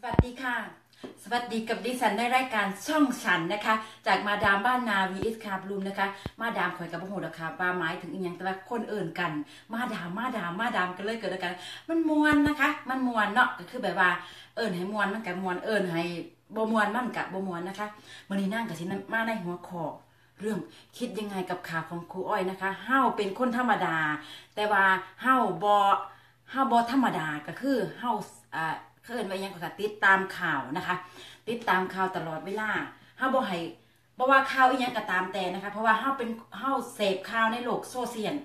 สวัสดีค่ะ สวัสดีกับดิฉันในรายการช่องฉันนะคะ จากมาดามบ้านนา vs คาบลูมนะคะ มาดามข่อยกับพระโหดค่ะปลาไม้ถึงอีกอย่างแต่ว่าคนเอิ่นกัน มาดามมาดามมาดามกันเลยเกิดกัน มันมวนนะคะ มันมวนเนาะก็คือแบบว่าเอิ่นให้มวนมันกับมวนเอิ่นให้บ่มวนมันกับบ่มวนนะคะวันนี้นั่งกับสิมาในหัวข้อเรื่องคิดยังไงกับข่าวของครูอ้อยนะคะเฮาเป็นคนธรรมดา แต่ว่าเฮาบ่เฮาบ่ธรรมดาก็คือเฮาอ่า เอินไว้ยังก็ติดตามข่าวนะคะ ติดตามข่าวตลอดเวลาเฮาบ่ให้บ่ว่าข่าวอีหยังก็ตามแต่นะคะ เพราะว่าเฮาเป็นเฮาเสพข่าวในโลกโซเชียล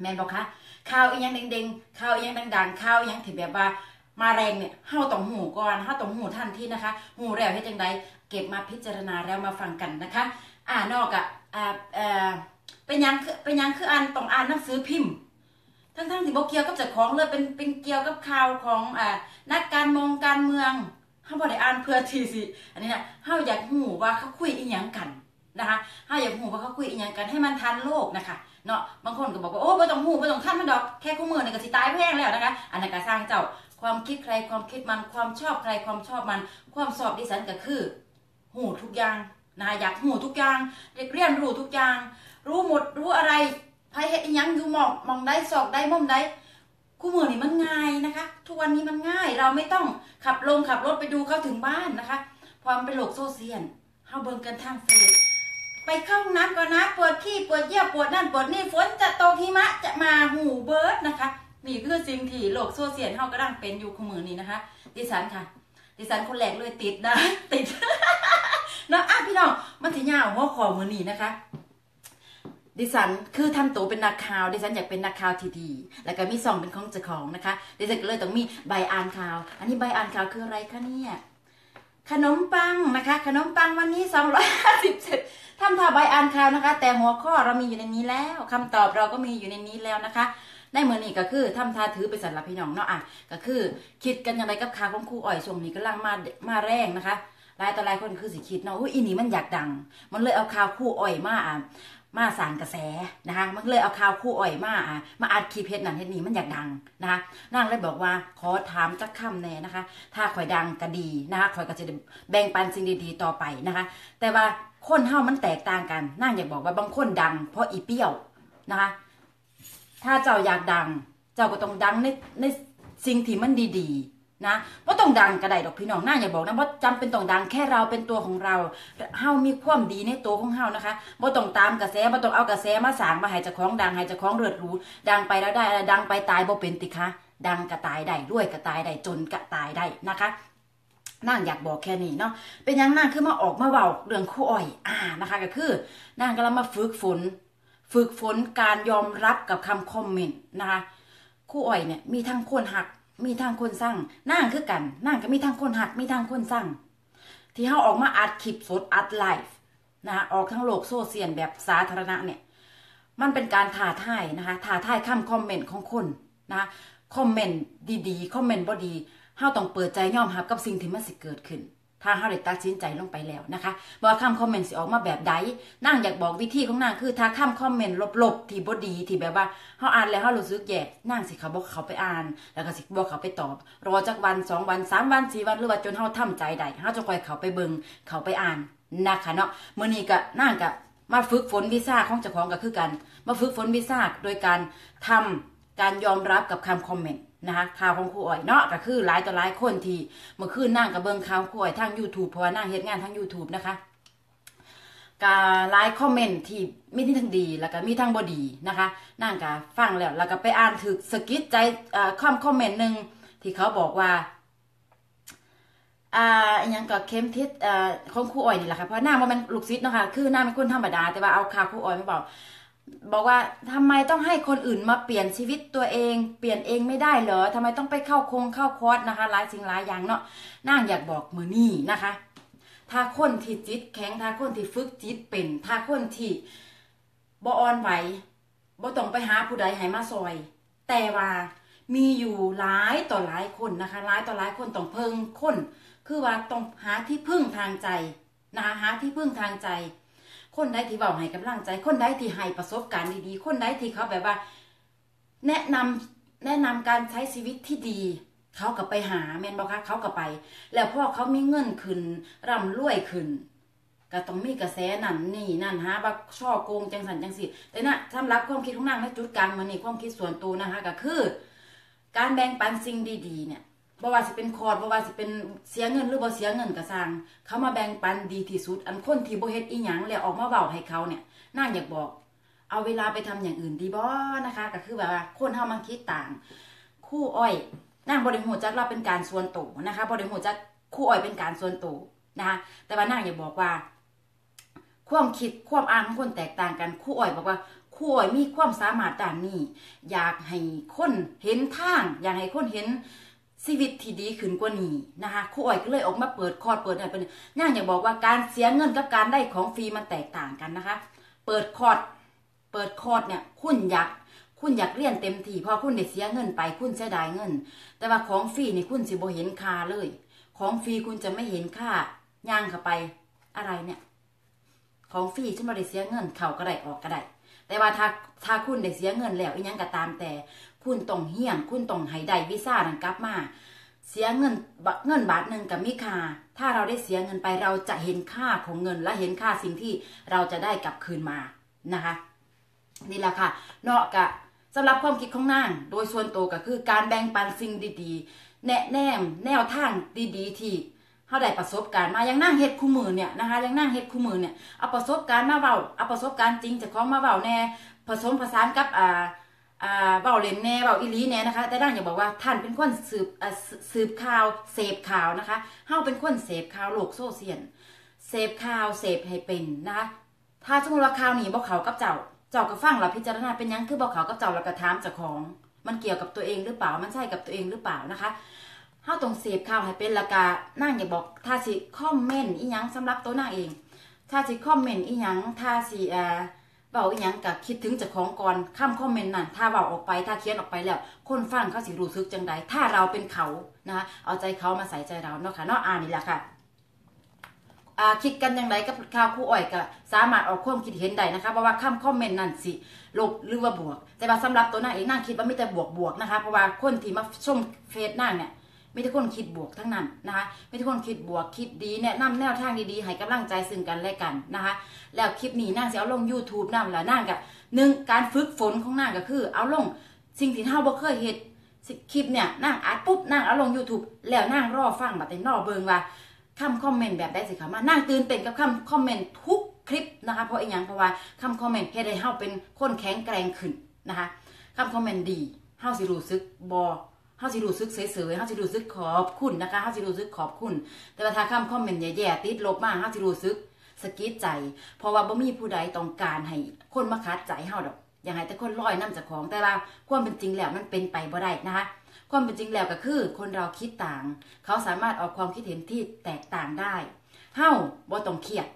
แม่นบ่คะข่าวอีหยังเด้งๆข่าวอีหยังดังๆข่าวอีหยังที่แบบว่ามาแรงเนี่ยเฮาต้องหูก่อนเฮาต้องหูทันทีนะคะหูแล้วเฮ็ดจังไดเก็บมาพิจารณาแล้วมาฟังกันนะคะ อ่านอกอะอ่าเอ่อเป็นยังคือเป็นยังคืออ่านต้องอ่านหนังสือพิมพ์ ทั้งทั้งๆที่บ่เกี่ยวกับเจ้าของเลยเป็นเป็นเกี่ยวกับข่าวของอ่านักการเมองการเมืองเฮาบ่ได้อ่านเพื่อที่สิอันนี้นะเฮาอยากฮู้ว่าเขาคุยอีหยังกันนะคะเฮาอยากฮู้ว่าเขาคุยอีหยังกันให้มันทันโลกนะคะเนาะบางคนก็บอกว่าโอ้บ่ต้องฮู้บ่ต้องทันมันดอกแค่คู่มือนี่ก็สิตายแพงแล้วนะคะอันนั้นก็สร้างเจ้าความคิดใครความคิดมันความชอบใครความชอบมัน ความสอบดิฉันก็คือฮู้ทุกอย่างนะอยากฮู้ทุกอย่างอยากเรียนรู้ทุกอย่าง รู้หมดรู้อะไร ไผเฮ็ดยังอยู่หมองมองได้สอกได้มุมได้คู่มือนี่มันง่ายนะคะ ทุกวันนี้มันง่ายเราไม่ต้องขับลงขับรถไปดูเขาถึงบ้านนะคะความเป็นโลกโซเชียลเฮาเบิ่งกันทางเฟซไปเข้าห้องน้ำก่อนนะปวดขี้ปวดเยี่ยวปวดนั่นปวดนี่ฝนจะตกหิมะจะมาหูเบิร์ดนะคะ นี่คือสิ่งที่โลกโซเชียลเฮากำลังเป็นอยู่คู่มือนี้นะคะ ดิฉันค่ะ ดิฉันคนแรกเลยติดนะติดเนาะอะพี่น้องมันสิยาวหัวขอมือนี้นะคะ ดิฉันคือทำตัวเป็นนักข่าว ดิฉันอยากเป็นนักข่าวที่ดี แล้วก็มีซองเป็นของเจ้าของนะคะ ดิฉันก็เลยต้องมีใบอ่านข่าว อันนี้ใบอ่านข่าวคืออะไรคะเนี่ยขนมปังนะคะ ขนมปังวันนี้ 257ทำท่าใบอ่านข่าวนะคะ แต่หัวข้อเรามีอยู่ในนี้แล้วคำตอบเราก็มีอยู่ในนี้แล้วนะคะในมือนี้ก็คือทำท่าถือไปสันรับพี่น้องเนาะอะก็คือ คิดกันอย่างไรกับข่าวของครูอ่อยช่วงนี้กำลังมามาแรงนะคะหลายต่อหลายคนคือสิคิดเนาะอุ้ยอีนี่มันอยากดัง มันเลยเอาข่าวครูอ่อยมาอะ มาสางกระแสนะคะ มันเลยเอาข่าวคู่อ่อยมาอะมาอัดคลิปเฮ็ดนั่นเฮ็ดนี่มันอยากดังนะคะนางเลยบอกว่าขอถามจักคำแน่นะคะ ถ้าข่อยดังก็ดีนะคะข่อยก็จะแบ่งปันสิ่งดีๆต่อไปนะคะ แต่ว่าคนเฮามันแตกต่างกันนางอยากบอกว่าบางคนดัง เพราะอีเปี้ยวนะคะ ถ้าเจ้าอยากดัง เจ้าก็ต้องดังในในสิ่งที่มันดีๆ นะว่าต้องดังก็ไดดอกพี่น้องน่าอย่าบอกนะว่าจำเป็นต้องดังแค่เราเป็นตัวของเราเฮามีความดีในตัวของเฮานะคะว่าต้องตามกระแสว่าต้องเอากระแสมาสางมาห้เจ้าของดังห้เจ้าของเลือดรู้ดังไปแล้วได้อะไรดังไปตายบ่เป็นติคะดังก็ตายได้รวยก็ตายได้จนก็ตายได้นะคะนางอยากบอกแค่นี้เนาะเป็นยังนางคือมาออกมาเว้าเรื่องคู่อ้อยอ่านะคะ ก็คือนางกำลังมาฝึกฝน ฝึกฝนการยอมรับกับคำคอมเมนต์นะคะคู่อ้อยเนี่ยมีทั้งคนหัก มีทั้งคนสร้างนั่งคือกันนั่งก็มีทั้งคนหักมีทั้งคนสร้างที่เขาออกมาอัดคลิปสดอัดไลฟ์นะคะออกทั้งโลกโซเชียลแบบสาธารณะเนี่ย มันเป็นการท้าทายนะคะท้าทายคำคอมเมนต์ของคนนะคอมเมนต์ดีๆคอมเมนต์บ่ดีเฮาต้องเปิดใจยอมรับกับสิ่งที่มันสิเกิดขึ้น ถ้าเฮาได้ตัดสินใจลงไปแล้วนะคะว่าคำคอมเมนต์สิออกมาแบบใดนางอยากบอกวิธีของนางคือถ้าคำคอมเมนต์ลบๆที่บ่ดีที่แบบว่าเฮาอ่านแล้วเฮารู้สึกแย่นางสิเขาบอกเขาไปอ่าน แล้วก็สิบอกเขาไปตอบ รอจักวันสองวันสามวันสี่วันหรือว่าจนเฮาทำใจได้เฮาจะคอยเขาไปเบิงเขาไปอ่านนะคะเนาะมื้อนี้ก็นางก็มาฝึกฝนวีซ่าของเจ้าของก็คือกัน มาฝึกฝนวีซ่าโดยการทำการยอมรับกับคำคอมเมนต์ นะคะข่าวของครูอ้อยเนาะก็คือหลายต่อหลายคนที่เมื่อคืนนั่งกับเบิงข่าวครูอ้อยทาง YouTube เพราะว่านั่งเฮ็ดงานทาง YouTube นะคะกาหลายคอมเมนต์ที่มีทั้งดีแล้วก็มีทั้งบ่ดีนะคะ นั่งก็ฟังแล้วแล้วก็ไปอ่านถึกสกิดใจคอมคอมเมนต์หนึ่งที่เขาบอกว่าอ่าอหยังก็เข้มทิศอ่าของครูอ้อยนี่แหละค่ะเพราะนางว่ามันลูกศิษย์เนาะค่ะคือนางเป็นคนธรรมดาแต่ว่าเอาข่าวครูอ้อยมาบอก บอกว่าทำไมต้องให้คนอื่นมาเปลี่ยนชีวิตตัวเอง เปลี่ยนเองไม่ได้เหรอทำไมต้องไปเข้าคงเข้าคอร์สนะคะหลายสิ่งหลายอย่างเนาะนางอยากบอกมือนี่นะคะ ถ้าคนที่จิตแข็งถ้าคนที่ฝึกจิตเป็นถ้าคนที่บ่อ่อนไหวบ่ต้องไปหาผู้ใดให้มาซอย แต่ว่ามีอยู่หลายต่อหลายคนนะคะหลายต่อหลายคนต้องเพิ่งคน คือว่าต้องหาที่พึ่งทางใจนะคะหาที่พึ่งทางใจ คนใดที่เบาให้กำลังใจ คนใดที่ให้ประสบการณ์ดีๆ คนใดที่เขาแบบว่า แนะนำแนะนำการใช้ชีวิตที่ดี เขาก็ไปหาแมนบ่คะเขาก็ไป แล้วพ่อเขามีเงินขึ้นร่ำรวยขึ้นก็ต้องมีกระแสนั่นนี่นั่นหาว่าช่อโกงจังสันจังสิแต่น่ะสำหรับความคิดของนางในจุดกลางมันนี่ความคิดส่วนตัวนะคะก็คือ การแบ่งปันสิ่งดีๆ เนี่ย บ่ว่าสิเป็นคอร์ดบ่ว่าสิเป็นเสียเงินหรือบ่เสียเงินก็สร้าง เขามาแบ่งปันดีที่สุด อันคนที่บ่เฮ็ดอีหยังแล้วออกมาเว้าให้เขาเนี่ยน่าอยากบอก เอาเวลาไปทำอย่างอื่นดีบ่นะคะ ก็คือแบบว่าคนเฮามันคิดต่าง คู่อ้อยนางบ่ได้ฮู้จักเราเป็นการส่วนตัวนะคะบ่ได้ฮู้จักคู่อ้อยเป็นการส่วนตัวนะคะ แต่ว่านางอยากบอกว่า ความคิดความอ่านของคนแตกต่างกันคู่อ้อยบอกว่าคู่อ้อยมีความสามารถด้านนี้ อยากให้คนเห็นทาง อยากให้คนเห็น ชีวิตที่ดีขึ้นกว่านี้นะคะครูอ้อยก็เลยออกมาเปิดคอร์สเปิดอะไรเป็นย่างอยากบอกว่าการเสียเงินกับการได้ของฟรีมันแตกต่างกันนะคะ เปิดคอร์สเปิดคอร์สเนี่ยคุณอยากคุณอยากเรียนเต็มที่พอคุณได้เสียเงินไปคุณเสียดายเงิน แต่ว่าของฟรีนี่คุณสิบ่เห็นค่าเลย ของฟรีคุณจะไม่เห็นค่าย่างเข้าไปอะไรเนี่ย ของฟรีฉันบ่ได้เสียเงินเข้าก็ได้ออกก็ได้แต่ว่าถ้าถ้าคุณได้เสียเงินแล้วอีหยังก็ตามแต่ คุณต้องเฮี้ยนคุณต้องให้ได้วีซ่านั้นกลับมา เสียเงินเงินบาทหนึ่งกับมีค่าถ้าเราได้เสียเงินไปเราจะเห็นค่าของเงินและเห็นค่าสิ่งที่เราจะได้กลับคืนมานะคะนี่แหละค่ะเนาะกะสำหรับความคิดของนาง โดยส่วนตัวก็คือการแบ่งปันสิ่งดีๆ แนะแนมแนวทางดีๆ ที่เขาได้ประสบการณ์มาอย่างนั่งเฮ็ดคู่มือเนี่ยนะคะอย่างนั่งเฮ็ดคู่มือเนี่ยเอาประสบการณ์มาเว้าเอาประสบการณ์จริงจากของมาเว้าแน่ผสมผสานกับอ่า เว้าเล่นแน่เว้าอีลีแน่นะคะ แต่นั่งอยากบอกว่าท่านเป็นคนสืบสืบข่าวเสพข่าวนะคะเฮาเป็นคนเสพข่าวโลกโซเชียลเสพข่าวเสพให้เป็นนะคะถ้าสมมติว่าข่าวนี้บอกเขากับเจ้า เจ้าก็ฟังแล้วพิจารณาเป็นยังคือบอกเขากับเจ้าแล้วก็ถามเจ้าของ มันเกี่ยวกับตัวเองหรือเปล่ามันใช่กับตัวเองหรือเปล่านะคะเฮาต้องเสพข่าวให้เป็นละกานั่งอย่าบอกถ้าสิคอมเมนต์อีหยังสำหรับตัวนางเอง ถ้าสิคอมเมนต์อีหยังถ้าสิเอ่อ เบาอีหยังก็คิดถึงเจ้าของก่อนคำคอมเมนต์นั่นถ้าเบาออกไปถ้าเขียนออกไปแล้ว คนฟังเขาสิรู้สึกจังใดถ้าเราเป็นเขานะคะเอาใจเขามาใส่ใจเราเนาะค่ะเนาะอ่านนี่แหละค่ะอ่าคิดกันอย่างไรกับข่าวคู่อ้อยก็สามารถออกความคิดเห็นได้นะคะเพราะว่าคำคอมเมนต์นั่นสิลบหรือว่าบวก แต่ว่าสำหรับตัวนางเองนางคิดว่าไมีแต่บวกบวกนะคะเพราะว่าคนที่มาชมเฟซนางเนี่ย มีแต่คนคิดบวกทั้งนั้นนะคะมีแต่คนคิดบวกคิดดีแนะนำแนวทางดีๆ ให้กำลังใจซึ่งกันและกันนะคะแล้วคลิปนี้นางจะเอาลง YouTube นำแล้วนางก็หนึ่งการฝึกฝนของนางก็คือ เอาลงสิ่งที่เฮาบ่เคยเฮ็ดคลิปเนี่ยนางอัดปุ๊บนางเอาลง YouTube แล้วนางรอฟังบัดนี้รอเบิงว่าคำคอมเมนต์แบบได้สิคะมานั่งตื่นเต้นกับคำคอมเมนต์ทุกคลิปนะคะ เพราะอีกอย่างเพราะว่าคำคอมเมนต์เฮ็ดให้เฮาเป็นคนแข็งแกร่งขึ้นนะคะคำคอมเมนต์ดีเฮาสิรู้สึกบอ เฮาสิรู้สึกเฉยๆเฮาสิรู้สึกขอบคุณนะคะเฮาสิรู้สึกขอบคุณ แต่ว่าถ้าคำคอมเมนต์แย่ๆติดลบมาเฮาสิรู้สึกสะกิดใจ เพราะว่าบ่มีผู้ใดต้องการให้คนมาคัดใจเฮาดอก อยากให้แต่คนลอยน้ำจากของ แต่ว่าความเป็นจริงแล้วมันเป็นไปบ่ได้นะคะ ความเป็นจริงแล้วก็คือ คนเราคิดต่าง เขาสามารถออกความคิดเห็นที่แตกต่างได้ เฮ้าบ่ต้องเครียด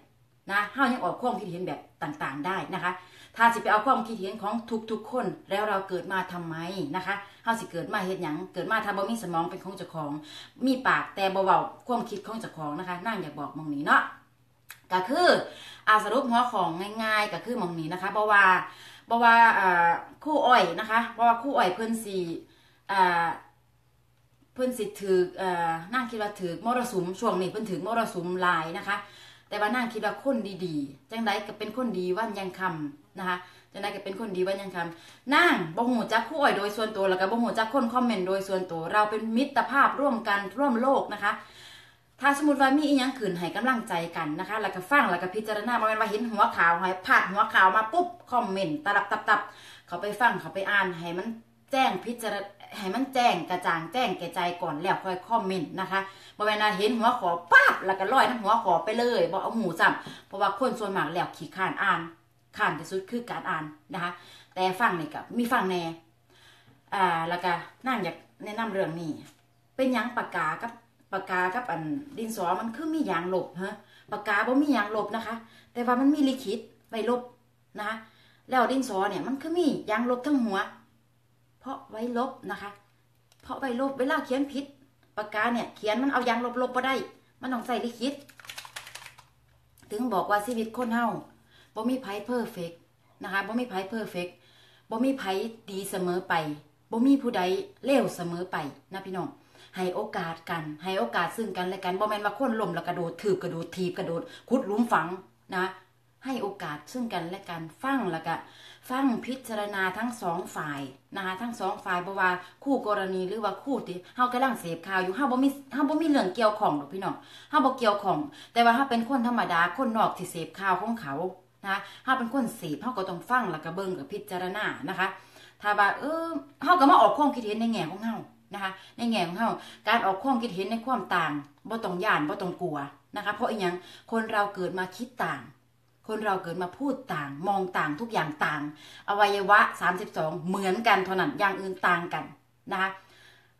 นะเฮ้ายังออกความคิดเห็นแบบต่างๆ ได้นะคะ ถ้าสิไปเอาความคิดเห็นของทุกๆคนแล้วเราเกิดมาทำไมนะคะ เฮาสิเกิดมาเฮ็ดหยังเกิดมาถ้าบ่มีสมองเป็นของเจ้าของ มีปากแต่บ่เว้าความคิดของเจ้าของนะคะนั่งอยากบอกมองนี้เนาะก็คืออาสรุปหัวของง่ายๆก็คือมองนี้นะคะเพราะว่าเพราะว่าคู่อ้อยนะคะเพราะว่าคู่อ้อยเพิ่นสีเพิ่นสิถืออนั่งคิดว่าถือมรสุมช่วงนี้เพิ่นถือมรสุมหลายนะคะ แต่ว่านั่งคิดว่าคนดีๆ จังไดก็เป็นคนดีวันยังคำนะคะจังไดก็เป็นคนดีวันยังคำนั่งบ่หูจักคู่อ้อยโดยส่วนตัวแล้วก็บ่หูจักคนคอมเมนต์โดยส่วนตัวเราเป็นมิตรภาพร่วมกันร่วมโลกนะคะ ถ้าสมมติว่ามีอีหยังขืนให้กำลังใจกันนะคะ แล้วก็ฟังแล้วก็พิจารณาบ่แม่นว่าเห็นหัวข่าวให้พาดหัวข่าวมาปุ๊บคอมเมนต์ตลับตับตับเขาไปฟังเขาไปอ่านให้มันแจ้งพิจารณา ให้มันแจ้งกระจ่างแจ้งแก่ใจก่อนแล้วค่อยคอมเมนต์นะคะบ่แม่นว่าเห็นหัวขอปั๊บแล้วก็ลอยน้ำหัวขอไปเลยบ่เอาหูซ้ำเพราะว่าคนส่วนมากแล้วขี้ข้านอ่านข้านที่สุดคือการอ่านนะคะ แต่ฟังนี่ก็มีฟังแน่อ่าแล้วก็นั่งอยากแนะนำเรื่องนี้ เป็นยังปากกากับปากกากับอันดินสอมันคือมียางลบฮะปากกาบ่มียางลบนะคะ แต่ว่ามันมีลิขิตไว้ลบนะคะแล้วดินสอเนี่ยมันคือมียางลบทั้งหัว เพราะไว้ลบนะคะ เพราะไว้ลบเวลาเขียนผิดปากกาเนี่ยเขียนมันเอายางลบลบบ่ได้ มันต้องใส่ลิขิตถึงบอกว่าชีวิตคนเฮาบ่มีไผเพอร์เฟกนะคะบ่มีไผเพอร์เฟกบ่มีไผดีเสมอไปบ่มีผู้ใดเลวเสมอไปนะพี่น้องให้โอกาสกัน ให้โอกาสซึ่งกันและกันบ่แม่นว่าคนล้มแล้วกระโดดถืบกระโดดทีบกระโดดขุดลุมฝังนะ ให้โอกาสซึ่งกันและกันฟังแล้วก็ ฟังพิจารณาทั้งสองฝ่ายนะคะทั้งสองฝ่ายบ่ว่าคู่กรณีหรือว่าคู่ที่เฮากำลังเสพข่าวอยู่เฮาบ่มีเฮาบ่มีเรื่องเกี่ยวของหรอกพี่น้องเฮาบ่เกี่ยวของ แต่ว่าเฮาเป็นคนธรรมดาคนนอกที่เสพข่าวของเขานะเฮาเป็นคนเสพเฮาก็ต้องฟังแล้วก็เบิ่งกับพิจารณานะคะถ้าว่าเออเฮาก็มาออกความคิดเห็นในแง่ของเฮานะคะ ในแง่ของเฮาการออกความคิดเห็นในความต่างบ่ต้องย่านบ่ต้องกลัวนะคะ เพราะอีหยังคนเราเกิดมาคิดต่าง คนเราเกิดมาพูดต่าง มองต่างทุกอย่างต่าง อวัยวะ 32 เหมือนกันเท่านั้นอย่างอื่นต่างกันนะคะ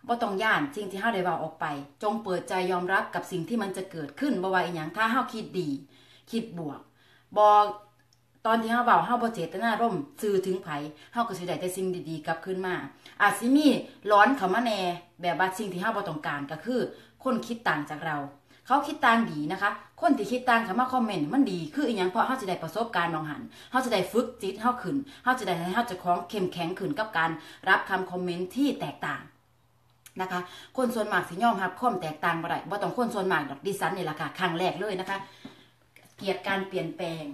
บ่ต้องย่านสิ่งที่เฮาได้เว้าออกไป จงเปิดใจยอมรับกับสิ่งที่มันจะเกิดขึ้นบ่ว่าอีหยังถ้าเฮาคิดดี คิดบวกบ่ตอนที่เฮาเว้าเฮาบ่เจตนาร่มณ์สื่อถึงไผเฮาก็สิได้แต่สิ่งดีๆกลับคืนมา อาจสิมีร้อนเข้ามาแน่แบบว่าสิ่งที่เฮาบ่ต้องการก็คือ คนคิดต่างจากเรา เขาคิดต่างดีนะคะ คนที่คิดต่างเขามาคอมเมนต์มันดีคืออีหยังเพราะเขาจะได้ประสบการณ์มองหันเขาจะได้ฝึกจิตเขาขึ้นเขาจะได้ให้เขาจะคล้องเข้มแข็งขึ้นกับการรับคำคอมเมนต์ที่แตกต่างนะคะ คนส่วนมากสิยอมรับความแตกต่างบ่ได้บ่ต้องคนส่วนมากดอกดิฉันนี่แหละค่ะครั้งแรกเลยนะคะ เกียดการเปลี่ยนแปลง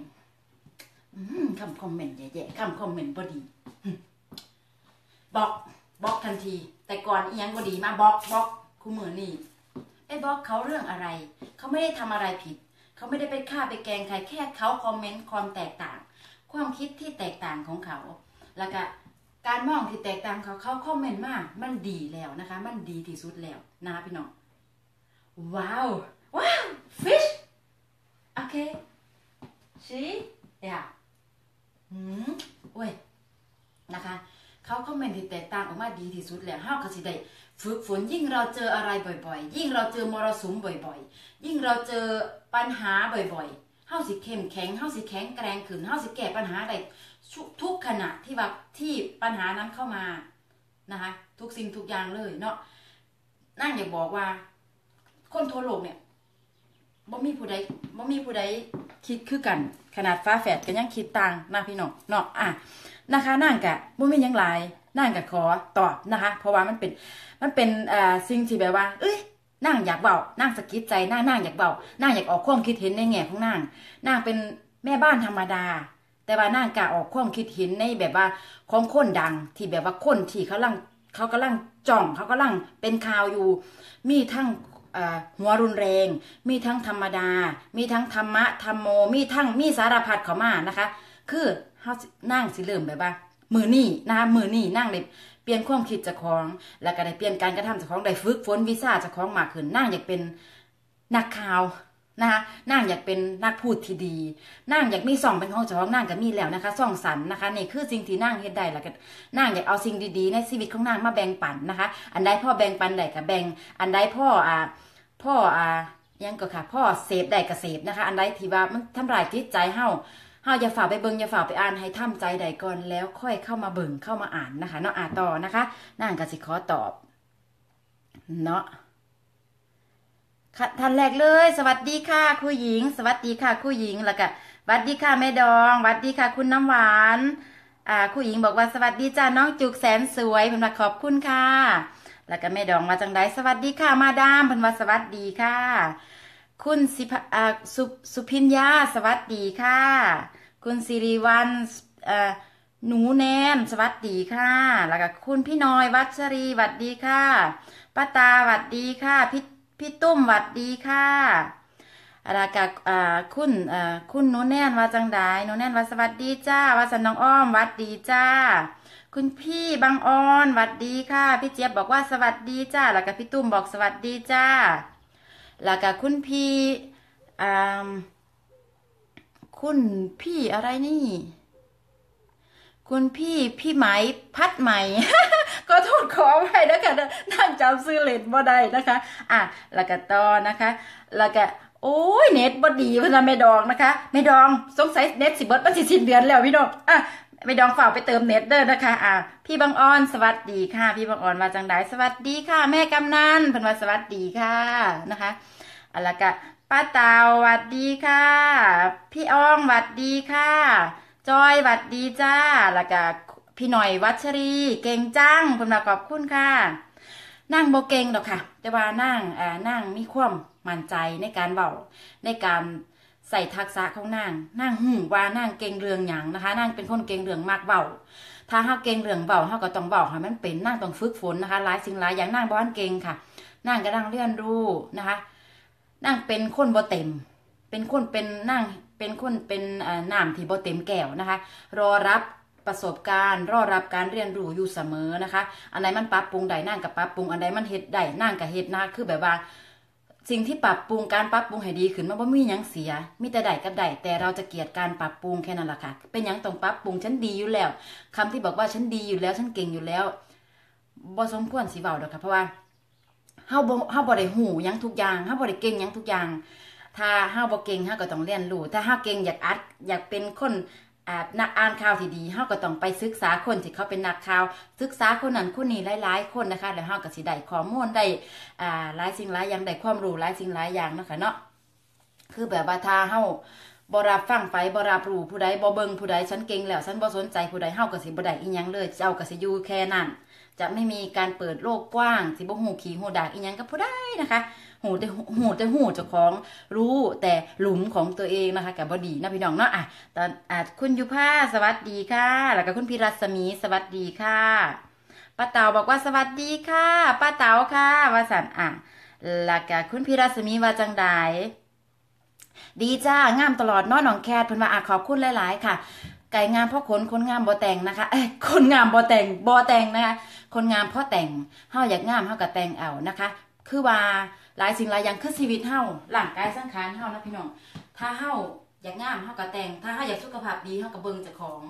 คำคอมเมนต์แย่ๆคำคอมเมนต์บ่ดีบล็อกบล็อกทันที แต่ก่อนเอียงบ่ดีมาบล็อกบล็อกคู่มือนี่ ไปบล็อกเขาเรื่องอะไร เขาไม่ได้ทำอะไรผิด เขาไม่ได้ไปฆ่าไปแกงใครแค่เขาคอมเมนต์ความแตกต่าง ความคิดที่แตกต่างของเขา แล้วก็การมองที่แตกต่างเขาเขาคอมเมนต์มาก มันดีแล้วนะคะ มันดีที่สุดแล้วนะคะพี่น้องว้าวว้าว fish โอเค see yeah หืมโอ้ยนะคะ เขาคอมเมนต์ที่แตกต่างออกมาดีที่สุดแล้วเฮาก็สิได้ฝึกฝนยิ่งเราเจออะไรบ่อยๆ ยิ่งเราเจอมรสุมบ่อยๆ ยิ่งเราเจอปัญหาบ่อยๆเฮาสิเข้มแข็งเฮาสิแข็งแกร่งขึ้นเฮาสิแก้ปัญหาได้ทุกขณะที่ว่าที่ปัญหานั้นเข้ามานะคะทุกสิ่งทุกอย่างเลยเนาะนั่งอยากบอกว่า คนทั่วโลกเนี่ยบ่มีผู้ใดบ่มีผู้ใดคิดคือกัน ขนาดฟ้าแฝดก็ยังคิดต่างนะพี่น้องเนาะอะ นะคะนั่งกะบ่มีหยังหลายนั่งกะขอตอบนะคะ เพราะว่ามันเป็นมันเป็นอ่าสิ่งที่แบบว่า เอ้ยนั่งอยากเบานั่งสะกิดใจนั่งนั่งอยากเบานั่งอยากออกความคิดเห็นในแง่ของนั่งนั่งเป็นแม่บ้านธรรมดา แต่ว่านั่งกะออกความคิดเห็นในแบบว่าของคนดังที่แบบว่าคนที่เขากลังเขากำลังจ้องเขากำลังเป็นข่าวอยู่ มีทั้งหัวรุนแรง มีทั้งธรรมดา มีทั้งธรรมะธรรมโม มีทั้งมีสารพัดเขามานะคะ คือ เฮานั่งสิเริ่มแบบว่ามือนี่นะคะมือนี่นั่งได้เปลี่ยนความคิดจ้าของ แล้วก็ได้เปลี่ยนการกระทำจ้าของได้ฝึกฝนวิชาจ้าของมากขึ้นนั่งอยากเป็นนักข่าวนะคะนั่งอยากเป็นนักพูดที่ดี นั่งอยากมีส่องเป็นของจ้าของนั่งก็มีแล้วนะคะส่องสันนะคะนี่คือสิ่งที่นั่งเฮ็ดได้แล้วก็นั่งอยากเอาสิ่งดีๆ ในชีวิตของนั่งมาแบ่งปันนะคะ อันใดพ่อแบ่งปันได้ก็แบ่ง อันใดพ่ออ่าพ่ออ่ายังก็ค่ะ พ่อเสพได้ก็เสพนะคะ อันใดที่ว่ามันทำลายจิตใจเฮาาอย่าฝ่าไปเบิงอย่าฝ่าไปอ่านให้ทำใจใดก่อนแล้วค่อยเข้ามาเบิงเข้ามาอ่านนะคะ เนาะอ่านต่อนะคะนางกสิขอตอบเนาะท่านแรกเลย สวัสดีค่ะครูหญิง สวัสดีค่ะครูหญิงแล้วก็สวัสดีค่ะแม่ดองสวัสดีค่ะคุณน้ำหวานอ่าครูหญิงบอกว่าสวัสดีจ้าน้องจุกแสนสวยเพิ่นว่าขอบคุณค่ะ แล้วก็แม่ดองมาจังไดสวัสดีค่ะมาดามเพิ่นว่าสวัสดีค่ะ คุณสิพสสุพิญญาสวัสดีค่ะ คุณสิริวันหนูแนนสวัสดีค่ะ แล้วก็คุณพี่น้อยวัชรีสวัสดีค่ะป้าตาสวัสดีค่ะ พี่พี่ตุ้มสวัสดีค่ะแล้วก็คุณคุณหนูแนนว่าจังไดหนูแนนว่าสวัสดีจ้าว่าสันน้องอ้อมสวัสดีจ้า คุณพี่บางออนสวัสดีค่ะ พี่เจี๊ยบบอกว่าสวัสดีจ้า แล้วก็พี่ตุ้มบอกสวัสดีจ้า แล้วก็คุณพี่อ่าคุณพี่อะไรนี่ คุณพี่พี่ไหมพัดไหมก็โทษขอไว้นะคะนั่งจำซื้อเลนบ่ได้นะคะ อะแล้วก็ต่อนะคะแล้วก็โอ้ยเน็ตบ่ดีพื่อนไม่ดองนะคะไม่ดองสงสัยเน็ตสิเบิร์ดมันสิสิ้นเดือนแล้วพี่น้องอะ ไม่ดองฝาไปเติมเน็ตเด้อนะคะ อะพี่บางออนสวัสดีค่ะ พี่บางออนมาจังไดสวัสดีค่ะ แม่กำนันเพิ่นว่าสวัสดีค่ะนะคะอะแล้วก็ป้าเตาสวัสดีค่ะ พี่อ้องสวัสดีค่ะ จอยสวัสดีจ้าแล้วก็พี่หน่อยวัชรี เก่งจังเพิ่นมาขอบคุณค่ะ นั่งโบเก่งดอกค่ะ แต่ว่านั่งอ่านั่งมีความมั่นใจในการเบาในการ ใส่ทักษะของนางนั่งหูว่านั่งเก่งเรื่องหยังนะคะนั่งเป็นคนเก่งเรื่องมากเบาถ้าเฮาเก่งเรื่องเบาเฮาก็ต้องเบาให้มันเป็นนั่งต้องฝึกฝนนะคะหลายสิ่งหลายอย่างนั่งบ่ทันเก่งค่ะนั่งก็นั่งเรียนรู้นะคะนั่งเป็นคนบ่เต็ม เป็นคนเป็นนั่งเป็นคนเป็นอ่าน้ำที่บ่เต็มแก้วนะคะ รอรับประสบการณ์ รอรับการเรียนรู้อยู่เสมอนะคะ อันใดมันปรับปรุงได้นั่งกับปรับปรุงอันใดมันเฮ็ดได้นั่งกับเฮ็ดนะคือแบบว่า สิ่งที่ปรับปรุงการปรับปรุงให้ดีขึ้นมันบ่มีหยังเสีย มีแต่ได้กับได้แต่เราจะเกลียดการปรับปรุงแค่นั้นแหละค่ะ เป็นหยังต้องปรับปรุงฉันดีอยู่แล้วคำที่บอกว่าฉันดีอยู่แล้วฉันเก่งอยู่แล้วบ่สมควรสิเว้าดอกค่ะเพราะว่าเฮาบ่เฮาบ่ได้หูหยังทุกอย่างเฮาบ่ได้เก่งหยังทุกอย่าง ถ้าเฮาบ่เก่งเฮาก็ต้องเรียนรู้ถ้าเฮาเก่งอยากอัดอยากเป็นคน นักอ่านข่าวที่ดีเฮาก็ต้องไปศึกษาคนที่เขาเป็นนักข่าว ศึกษาคนนั้นคนนี้หลายๆ คนนะคะ แล้วเฮาก็สิได้ข้อมูลได้อ่าหลายสิ่งหลายอย่างได้ความรู้หลายสิ่งหลายอย่างนะคะเนาะคือแบบว่าถ้าเฮาบ่รับฟังไปบ่รับรู้ผู้ใดบ่เบิ่งผู้ใดฉันเก่งแล้วฉันบ่สนใจผู้ใดเฮาก็สิบ่ได้อีหยังเลยเจ้าก็สิอยู่แค่นั้นจะไม่มีการเปิดโลกกว้างสิบ่หูขี้หูดากอีหยังกับผู้ใดนะคะ หูแต่หูแต่หูเจ้าของรู้แต่หลุมของตัวเองนะคะกับบดีนะพี่น้องเนาะอะตอนอะคุณยุพาสวัสดีค่ะ แล้วก็คุณพิรัศมีสวัสดีค่ะป้าเต๋าบอกว่าสวัสดีค่ะป้าเต๋าค่ะว่าสันอะแล้วก็คุณพิรัศมีว่าจังใดดีจ้างามตลอดน้อน้องแคทเพิ่นว่าอะขอบคุณหลาย ๆ ค่ะไก่งามเพราะขนคนงามบ่แต่งนะคะเอ้คนงามบ่แต่งบ่แต่งนะคะคนงามเพราะแต่งเฮาอยากงามเฮาก็แต่งเอานะคะ คือว่า หลายสิ่งหลายอย่างคือชีวิตเฮาร่างกายสังขารเฮานะพี่น้องถ้าเฮาอยากงามเฮาก็แต่ง ถ้าเฮาอยากสุขภาพดีเฮาก็เบิ่งจ้าของ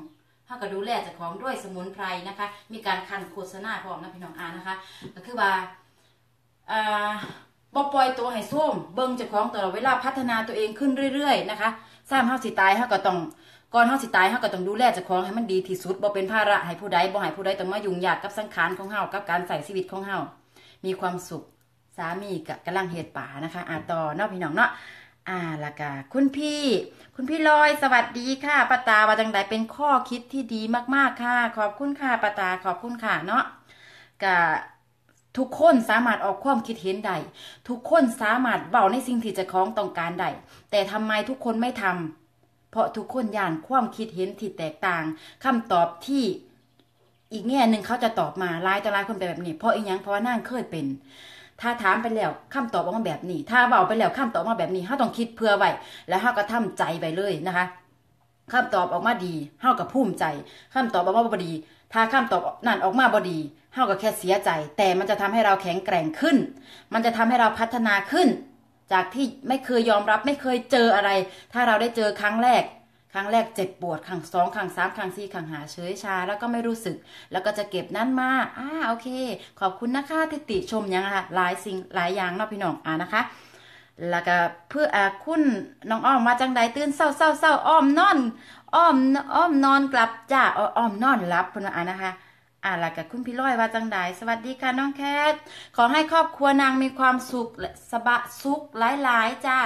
เฮาก็ดูแลจ้าของด้วยสมุนไพรนะคะ มีการคันโฆษณาพร้อมนะพี่น้องอ่านนะคะ ก็คือว่าอ่าบ่ปล่อยตัวให้ส้มเบิ่งจ้าของตลอดเวลาพัฒนาตัวเองขึ้นเรื่อยๆนะคะสร้างเฮาสิตายเฮาก็ต้องก่อนเฮาสิตายเฮาก็ต้องดูแลเจ้าของให้มันดีที่สุดบ่เป็นภาระให้ผู้ใดบ่ให้ผู้ใดต้องมายุ่งยากกับสังขารของเฮากับการใส่ชีวิตของเฮามีความสุข สามีกับกำลังเฮ็ดป่านะคะอ่าต่อเนาะพี่น้องเนาะอ่าล้วก็คุณพี่ คุณพี่ลอยสวัสดีค่ะปตาว่าจังใดเป็นข้อคิดที่ดีมากๆค่ะ ขอบคุณค่ะปตาขอบคุณค่ะเนาะก็ทุกคนสามารถออกความคิดเห็นได้ทุกคนสามารถเบาในสิ่งที่จะคล้องต้องการได้แต่ทำไมทุกคนไม่ทำเพราะทุกคนย่านความคิดเห็นที่แตกต่างคำตอบที่อีกแง่หนึ่งเขาจะตอบมาลายแต่หลายคนเป็นแบบนี้ เพราะอีหยังเพราะว่านั่งเคยเป็น ถ้าถามไปแล้วคำตอบออกมาแบบนี้ ถ้าเบาไปแล้วคำตอบออกมาแบบนี้เฮาต้องคิดเพื่อไว้แล้วเฮาก็ทำใจไปเลยนะคะคำตอบออกมาดีเฮาก็ภูมิใจคำตอบออกมาบดี ถ้าคำตอบนั่นออกมาบดีเฮาก็แค่เสียใจ แต่มันจะทำให้เราแข็งแกร่งขึ้น มันจะทำให้เราพัฒนาขึ้น จากที่ไม่เคยยอมรับไม่เคยเจออะไร ถ้าเราได้เจอครั้งแรก ครั้งแรกเจ็บปวดครั้งสองครั้งสามครั้งสี่ครั้งหาเฉยชา แล้วก็ไม่รู้สึก แล้วก็จะเก็บนั่นมาอ่าโอเค ขอบคุณนะคะที่ติชมยังนะคะหลายสิ่งหลายอย่างเนาะพี่น้องอ่านะคะแล้วก็เพื่ออ่าคุณน้องอ้อมมาจังใดตื่นเศร้าเศร้าเศร้าอ้อมนอนอ้อมอ้อมนอนกลับจ้าอ้อมนอนรับพนอ่านะคะ อ่าล้วก็คุณพี่ร้อยว่าจังใดสวัสดีค่ะน้องแคท ขอให้ครอบครัวนางมีความสุขและสบะสุขหลายๆจ้า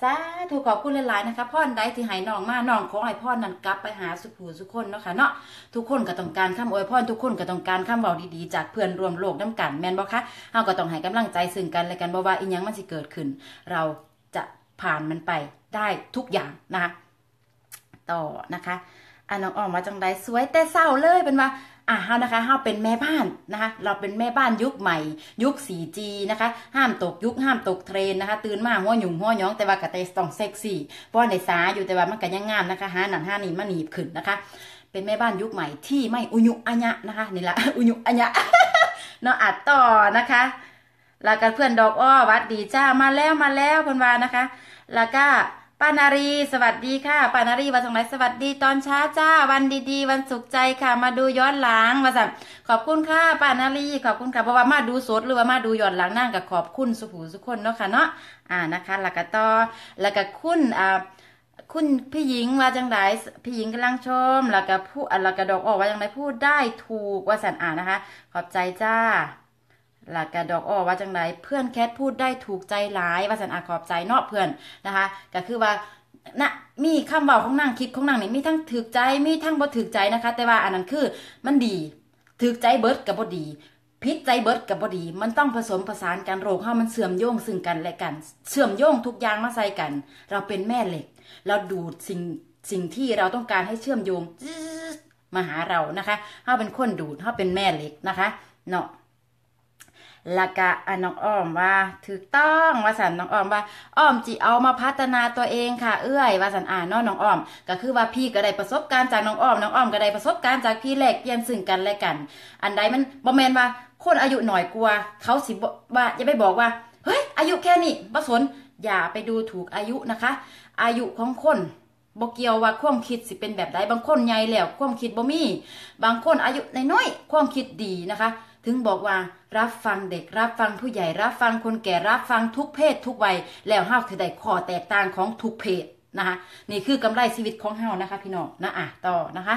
สาธุขอบคุณหลายๆนะคะพ่อนใดที่ให้น้องมาน้องขอให้พ่อนั้นกลับไปหาสุขหูสุขคนเนาะค่ะเนาะทุกคนก็ต้องการคำอวยพรทุกคนก็ต้องการคำเว้าดีๆ จากเพื่อนร่วมโลกน้ำกันแม่นบ่คะเฮาก็ต้องให้กำลังใจซึ่งกันและกันบ่ว่าอีหยังมันสิเกิดขึ้น เราจะผ่านมันไปได้ทุกอย่างนะคะต่อนะคะอะน้องออมมาจังใดสวยแต่เศร้าเลยเป็นว่า อะเฮานะคะเฮาเป็นแม่บ้านนะคะ เราเป็นแม่บ้านยุคใหม่ ยุค 4G นะคะ ห้ามตกยุคห้ามตกเทรนนะคะ ตื่นมาหัวหยุ่งหัวหยองแต่ว่ากะเตต้องเซ็กซี่เพราะว่าในสาอยู่แต่ว่ามันก็ยังงามนะคะหาหนันห้านี่มาหนีบขึ้นนะคะ เป็นแม่บ้านยุคใหม่ที่ไม่อุยุอัญะนะคะนี่ละอุยุอัญะเนาะอัดต่อนะคะแล้วก็เพื่อนดอกอ้อวัดดีจ้ามาแล้วมาแล้วเพื่อนวานะคะ แล้วก็ ปานารีสวัสดีค่ะปานารีวันสงไหนสวัสดีตอนเช้าจ้าวันดีๆ วันสุขใจค่ะ มาดูย้อนหลังมาสั่งขอบคุณค่ะปานารีขอบคุณค่ะเพราะว่ามาดูสดหรือว่ามาดูย้อนหลังนั่งกับขอบคุณสุภูสุคนเนาะค่ะเนาะอ่านะคะแล้วก็ต่อแล้วก็คุณอ่าคุณพี่หญิงว่าจังไดพี่หญิงกำลังชมแล้วก็พูดอะแล้วก็ดอกออกว่าจังไดพูดได้ถูกว่าสันอ่านนะคะ ขอบใจจ้า แล้วก็ดอกอ้อว่าจังไดเพื่อนแคทพูดได้ถูกใจหลายว่าสันอาขอบใจเนาะเพื่อนนะคะก็คือว่านะมีคำเบาของนางคิดของนางนี่มีทั้งถือใจมีทั้งบ่ถือใจนะคะ แต่ว่าอันนั้นคือมันดีถือใจเบิร์ดกับบ่ดีพิษใจเบิร์ดกับบดีมันต้องผสมผสานกันโรคเฮามันเสื่อมโยงซึ่งกันและกัน เสื่อมโยงทุกอย่างมาใส่กัน เราเป็นแม่เหล็ก เราดูดสิ่งสิ่งที่เราต้องการให้เชื่อมโยงมาหาเรานะคะเฮาเป็นคนดูดเฮาเป็นแม่เหล็กนะคะ เนาะ ล้วก็อะน้องอ้อมว่าถูกต้องว่าสันน้องอ้อมว่า อ้อมจีเอามาพัฒนาตัวเองค่ะเอื้อยว่าสันอ่านนาะน้องอ้อม ก็คือว่าพี่ก็ได้ประสบการณ์จากน้องอ้อมน้องอ้อมก็ได้ประสบการณ์จากพี่แลกเปลี่ยนซึ่งกันและกัน อันใดมันบ่แมนว่าคนอายุหน่อยกว่าเขาสิว่าอย่าไปบอกว่าเฮ้ยอายุแค่นี้บ่สนอย่าไปดูถูกอายุนะคะ อายุของคนบ่เกี่ยวว่าความคิดสิเป็นแบบใดบางคนใหญ่แล้วความคิดบ่มี บางคนอายุน้อยๆความคิดดีนะคะ ถึงบอกว่ารับฟังเด็กรับฟังผู้ใหญ่รับฟังคนแก่รับฟังทุกเพศทุกวัยแล้วเฮาคือได้ข้อแตกต่างของทุกเพศนะคะนี่คือกำไรชีวิตของเฮานะคะ พี่น้องนะอะต่อนะคะ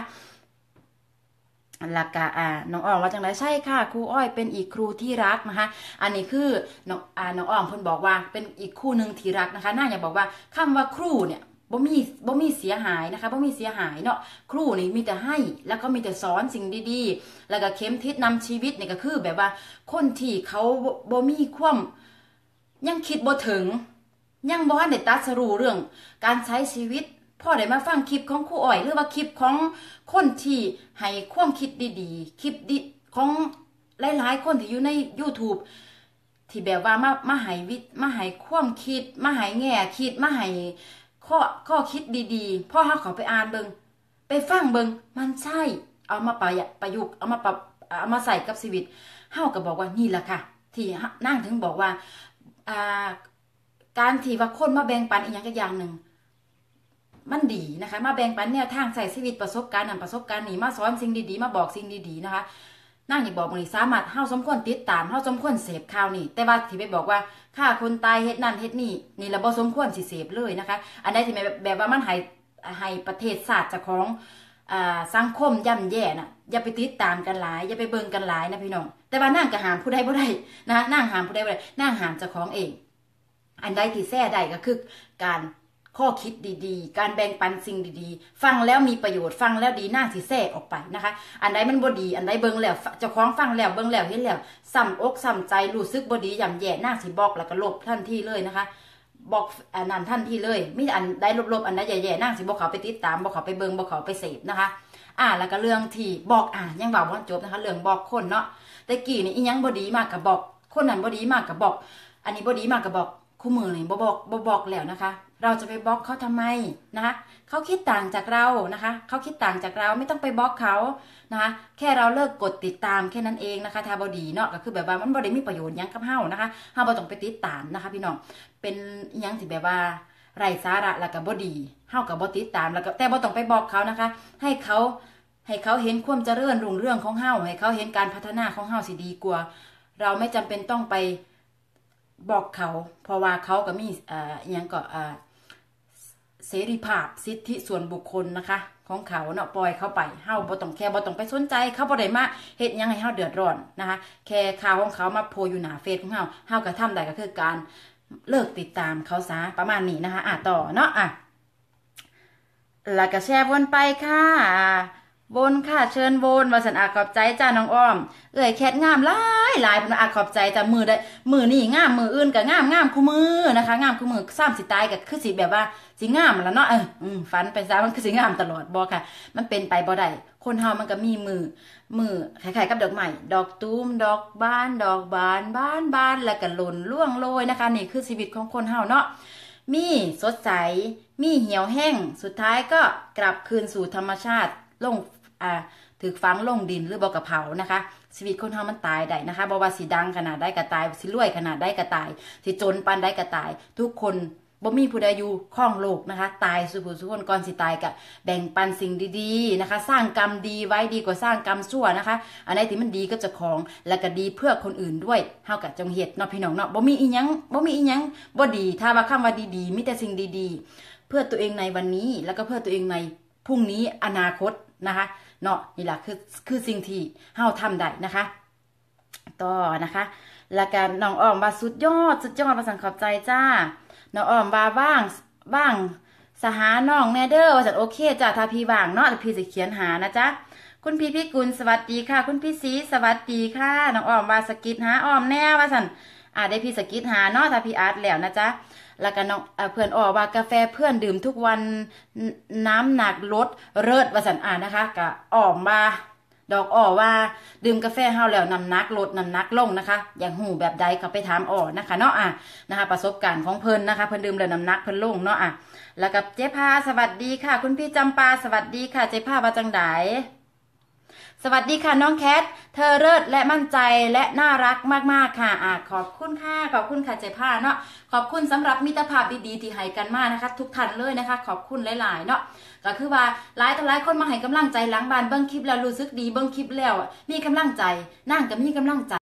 หลักกะอ่าน้องอ้อมว่าจังไรใช่ค่ะครูอ้อยเป็นอีกครูที่รักนะคะอันนี้คือน้องอ่าน้องอ้อมเพิ่นบอกว่าเป็นอีกคู่หนึ่งที่รักนะคะน่าอยากบอกว่าคำว่าครูเนี่ย บ่มีบ่มีเสียหายนะคะบ่มีเสียหายเนาะครูนี่มีแต่ให้แล้วก็มีแต่สอนสิ่งดีๆ แล้วก็เข้มทิศนำชีวิตนี่ก็คือแบบว่า คนที่เขาบ่บ่มีความยังคิดบ่ถึง ยังบ่ทันได้ตัดสรู้เรื่อง การใช้ชีวิตพ่อได้มาฟังคลิปของครูอ้อย หรือว่าคลิปของคนที่ให้ความคิดดีๆ คลิปดีของหลายๆคนที่อยู่ใน YouTube ที่แบบว่ามามาให้วิมาให้ความคิด มาให้แง่คิดมาให้ ข้อข้อคิดดีๆ พ่อเฮาเขาไปอ่านเบิงไปฟังเบิงมันใช่ เอามาประยประยุกต์เอามาปรับเอามาใส่กับชีวิตเฮาก็บอกว่านี่แหละค่ะ ที่นั่งถึงบอกว่าอ่าการที่ว่าคนมาแบ่งปันอีกอย่างอย่างหนึ่งมันดีนะคะ มาแบ่งปันแนวทางใส่ชีวิตประสบการณ์นำประสบการณ์นี้มาสอนสิ่งดีๆ มาบอกสิ่งดีๆนะคะ นั่งอยากบอกมันนี้สามารถเฮาสมควรติดตามเฮาสมควรเสพข่าวนี่ แต่ว่าที่ไปบอกว่าฆ่าคนตายเฮ็ดนั่นเฮ็ดนี่นี่เราบ่สมควรสิเสพเลยนะคะ อันใดที่แบบว่ามันให้ให้ประเทศศาสตร์จ้าของอ่าสังคมย่ำแย่น่ะอย่าไปติดตามกันหลาย อย่าไปเบิ่งกันหลายนะพี่น้อง แต่ว่านั่งก็หามผู้ใดบ่ได้นะนั่งหามผู้ใดบ่ได้นั่งหามจ้าของเอง อันใดที่แท้ได้ก็คือการ ข้อคิดดีๆ การแบ่งปันสิ่งดีๆ ฟังแล้วมีประโยชน์ฟังแล้วดีหน่าสิแท้ออกไปนะคะ อันใดมันบดี อันใดเบิ่งแล้วเจ้าของฟังแล้วเบิ่งแล้วเห็นแล้วซ้ำอกซ้ำใจรู้สึกบดีย่ำแย่หน่าสิบอกแล้วก็ลบทันที่เลยนะคะบอกอันนั้นทันที่เลยมีอันใดลบๆอันใดแย่ๆน่าสิบอกเขาไปติดตามบอกเขาไปเบิ่งบอกเขาไปเสพนะคะ อ่าแล้วก็เรื่องที่บอกอ่ายังบอกว่าจบนะคะ เรื่องบอกคนเนาะแต่กี้นี่อียังบดีมากกับบอก คนนั้นบดีมากกับบอก อันนี้บดีมากกับบอกคู่มือนี่บบอกบบอกแล้วนะคะ เราจะไปบล็อกเขาทำไมนะคะเขาคิดต่างจากเรานะคะเขาคิดต่างจากเราไม่ต้องไปบล็อกเขานะคะแค่เราเลิกกดติดตามแค่นั้นเองนะคะถ้าบ่ดีเนาะก็คือแบบว่ามันบ่ได้มีประโยชน์ยังกับเฮานะคะเฮาบ่ต้องไปติดตามนะคะ พี่น้องเป็นยังที่แบบว่าไร้สาระแล้วก็บ่ดีเฮาก็บ่ติดตามแล้วก็แต่บ่ต้องไปบอกเขานะคะ ให้เขาให้เขาเห็นความเจริญรุ่งเรื่องของเฮาให้เขาเห็นการพัฒนาของเฮาสิดีกว่า เราไม่จำเป็นต้องไปบอกเขา เพราะว่าเขาก็มีอ่าอหยังก็อ่า เสรีภาพสิทธิส่วนบุคคลนะคะ ของเขาเนาะปล่อยเข้าไปเฮาบ่ต้องแค่บ่ต้องไปสนใจเขาบ่ได้มาเฮ็ดยังให้เฮาเดือดร้อนนะคะ แค่ข่าวของเขามาโพอยู่หน้าเฟซของเฮาเฮาก็ทำได้ก็คือการเลิกติดตามเขาซะประมาณนี้นะคะ อะต่อเนาะอะแล้วก็แชร์วนไปค่ะ วนค่ะเชิญวนมาสันอาขอบใจจ้าน้องอ้อม เอ้ยแคทงามหลายหลายพุ่นอาขอบใจจ้ามือได้มือนี่งามมืออื่นก็งามงามคู่มือนะคะงามคู่มือซ้ำสิตายก็คือสิแบบว่าสิงามแล้วเนาะเอออืมฝันไปซะมันคือสิงามตลอดบ่ค่ะ มันเป็นไปบ่ได้คนเฮามันก็มีมือมือคล้ายๆกับดอกไม้ดอกตูมดอกบาน ดอกบานบานบานแล้วก็หล่นล่วงโรยนะคะนี่คือชีวิตของคนเฮาเนาะมีสดใสมีเหี่ยวแห้งสุดท้ายก็กลับคืนสู่ธรรมชาติ ลงอ่าถือฝังลงดินหรือบอกระเผานะคะชีวิตคนเฮามันตายได้นะคะบ่ว่าสิดังขนาดได้ก็ตายสิรวยขนาดได้ก็ตายสิจนปานได้ก็ตาย ทุกคนบ่มีผู้ใดอยู่ข้องโลกนะคะ ตายสุผู้สุคนก่อนสิตายก็แบ่งปันสิ่งดีๆนะคะ สร้างกรรมดีไว้ดีกว่าสร้างกรรมชั่วนะคะ อันไหนที่มันดีก็จะของแล้วก็ดีเพื่อคนอื่นด้วยเฮาก็จงเฮ็ดเนาะพี่น้องเนาะบ่มีอีหยังบ่มีอีหยังบ่ดี ถ้าว่าคำว่าดีๆมีแต่สิ่งดีๆ เพื่อตัวเองในวันนี้แล้วก็เพื่อตัวเองในพรุ่งนี้อนาคต นะคะเนาะนี่แหละคือคือสิ่งที่เฮาทำได้นะคะ ต่อนะคะแล้วก็น้องอ้อมว่าสุดยอดสุดยอดประสันขอบใจจ้าน้องอ้อมว่าว่างว่างสหาน้องแนเด้อว่าสันโอเคจ้าถ้าพี่ว่างเนาะพี่จะเขียนหานะจ๊ะคุณพี่พี่กุลสวัสดีค่ะ คุณพี่สีสวัสดีค่ะน้องออมว่าสกิดหาออมแน่ว่าสันอ่าได้พี่สกิดหาเนาะถ้าพี่อาร์ตแล้วนะจ๊ะ แล้วก็น้องเพื่อนออว่ากาแฟเพื่อนดื่มทุกวันน้ำหนักลดเลิศว่าสันอ่านนะคะก็ออมมาดอกอ้อว่าดื่มกาแฟเฮาแล้วน้ำหนักลดน้ำหนักลงนะคะ อย่างหูแบบใดก็ไปถามอ้อนะคะเนาะอะนะคะ ประสบการณ์ของเพิ่นนะคะเพิ่นดื่มแล้วน้ำหนักเพิ่นลงเนาะอะแล้วกับเจ๊พาสวัสดีค่ะ คุณพี่จำปาสวัสดีค่ะ เจ๊พาว่าจังได สวัสดีค่ะน้องแคท เธอเลิศและมั่นใจและน่ารักมากๆค่ะอะขอบคุณค่ะขอบคุณค่ะเจผ้าเนาะขอบคุณสำหรับมิตรภาพดีๆที่ให้กันมากนะคะ ทุกท่านเลยนะคะ ขอบคุณหลายๆเนาะก็คือว่าหลายต่อหลายคนมาให้กำลังใจหล้างบานเบิ้งคลิปแล้วรู้สึกดีเบิ้งคลิปแล้ว มีกำลังใจนั่งก็มีกำลังใจ